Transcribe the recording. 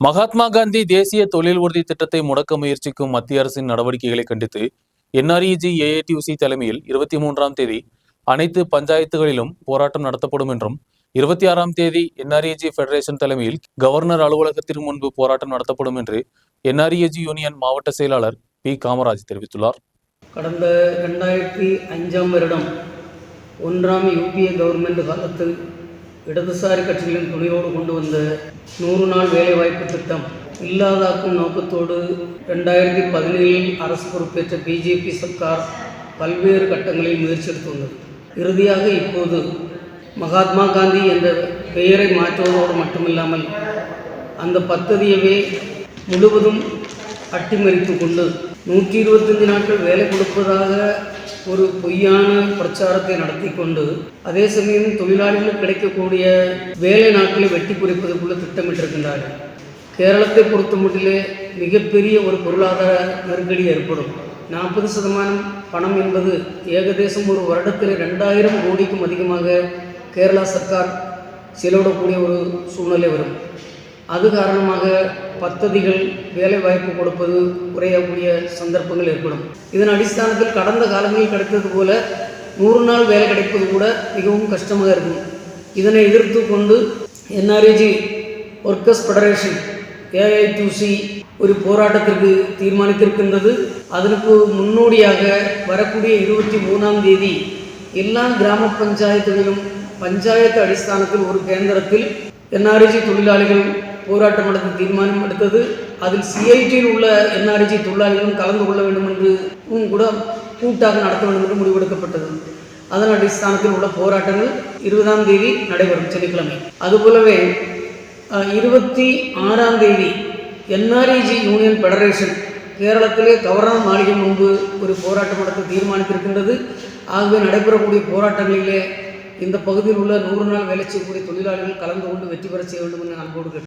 மகாத்மா காந்தி தேசிய தொழில் உறுதி திட்டத்தை முடக்க முயற்சிக்கும் மத்திய அரசின் நடவடிக்கைகளை கண்டித்து என்ஆர்இஜி ஏஏடியூசி தலைமையில் இருபத்தி மூன்றாம் தேதி அனைத்து பஞ்சாயத்துகளிலும் போராட்டம் நடத்தப்படும் என்றும் இருபத்தி ஆறாம் தேதி என்ஆர்இஜி ஃபெடரேஷன் தலைமையில் கவர்னர் அலுவலகத்திற்கு முன்பு போராட்டம் நடத்தப்படும் என்று என்ஆர்இஜி யூனியன் மாவட்ட செயலாளர் பி. காமராஜ் தெரிவித்துள்ளார். கடந்த ரெண்டாயிரத்தி அஞ்சாம் வருடம் ஒன்றாம் யூபிஏ கவர்மெண்ட் காலத்தில் இடதுசாரி கட்சிகளின் துணையோடு கொண்டு வந்த நூறு நாள் வேலைவாய்ப்பு திட்டம் இல்லாதாக்கும் நோக்கத்தோடு ரெண்டாயிரத்தி பதினேழில் அரசு பொறுப்பேற்ற பிஜேபி சர்க்கார் பல்வேறு கட்டங்களில் முயற்சி எடுத்துள்ளது இறுதியாக இப்போது மகாத்மா காந்தி என்ற பெயரை மாற்றுவதோடு மட்டுமில்லாமல் அந்த பத்ததியவே முழுவதும் அட்டிமறித்து கொண்டு நூற்றி இருபத்தஞ்சு நாட்கள் வேலை கொடுப்பதாக ஒரு பொய்யான பிரச்சாரத்தை நடத்தி கொண்டு அதே சமயம் தொழிலாளிகளுக்கு கிடைக்கக்கூடிய வேலை நாட்களை வெட்டி குறைப்பதற்குள்ள திட்டமிட்டிருக்கின்றார்கள் கேரளத்தை பொறுத்த மட்டிலே மிகப்பெரிய ஒரு பொருளாதார நெருக்கடி ஏற்படும். நாற்பது சதமானம் பணம் என்பது ஏகதேசம் ஒரு வருடத்தில் ரெண்டாயிரம் கோடிக்கும் அதிகமாக கேரளா சர்க்கார் செலவிடக்கூடிய ஒரு சூழ்நிலை வரும். அது காரணமாக பத்ததிகள் வேலை வாய்ப்பு கொடுப்பது குறையக்கூடிய சந்தர்ப்பங்கள் ஏற்படும். இதன் அடிஸ்தானத்தில் கடந்த காலங்களில் கிடைத்தது போல நூறு நாள் வேலை கிடைப்பது கூட மிகவும் கஷ்டமாக இருக்கும். இதனை எதிர்த்து கொண்டு என்ஆர்ஏஜி ஒர்க்கர்ஸ் ஃபெடரேஷன் ஏஐடியூசி ஒரு போராட்டத்திற்கு தீர்மானித்திருக்கின்றது. அதற்கு முன்னோடியாக வரக்கூடிய இருபத்தி மூணாம் தேதி எல்லா கிராம பஞ்சாயத்துகளிலும் பஞ்சாயத்து அடிஸ்தானத்தில் ஒரு கேந்திரத்தில் என்ஆர்ஜி தொழிலாளிகள் போராட்டம் நடத்த தீர்மானம் எடுத்தது அதில் சிஐடியில் உள்ள என்ஆர்ஜி தொழிலாளிகளும் கலந்து கொள்ள வேண்டும் என்றும் கூட கூட்டாக நடத்த வேண்டும் என்று முடிவெடுக்கப்பட்டது. அதன் அடிஸ்தானத்தில் உள்ள போராட்டங்கள் இருபதாம் தேதி நடைபெறும் சனிக்கிழமை. அதுபோலவே இருபத்தி ஆறாம் தேதி என்ஆர்இஜி யூனியன் ஃபெடரேஷன் கேரளத்திலே கவர்னர் மாளிகை முன்பு ஒரு போராட்டம் நடத்த தீர்மானித்திருக்கின்றது. ஆகவே நடைபெறக்கூடிய போராட்டங்களிலே இந்த பகுதியில் உள்ள நூறு நாள் வேலை செய்யக்கூடிய தொழிலாளர்கள் கலந்து கொண்டு வெற்றி பெற செய்ய வேண்டும் என்று நான் கேட்டு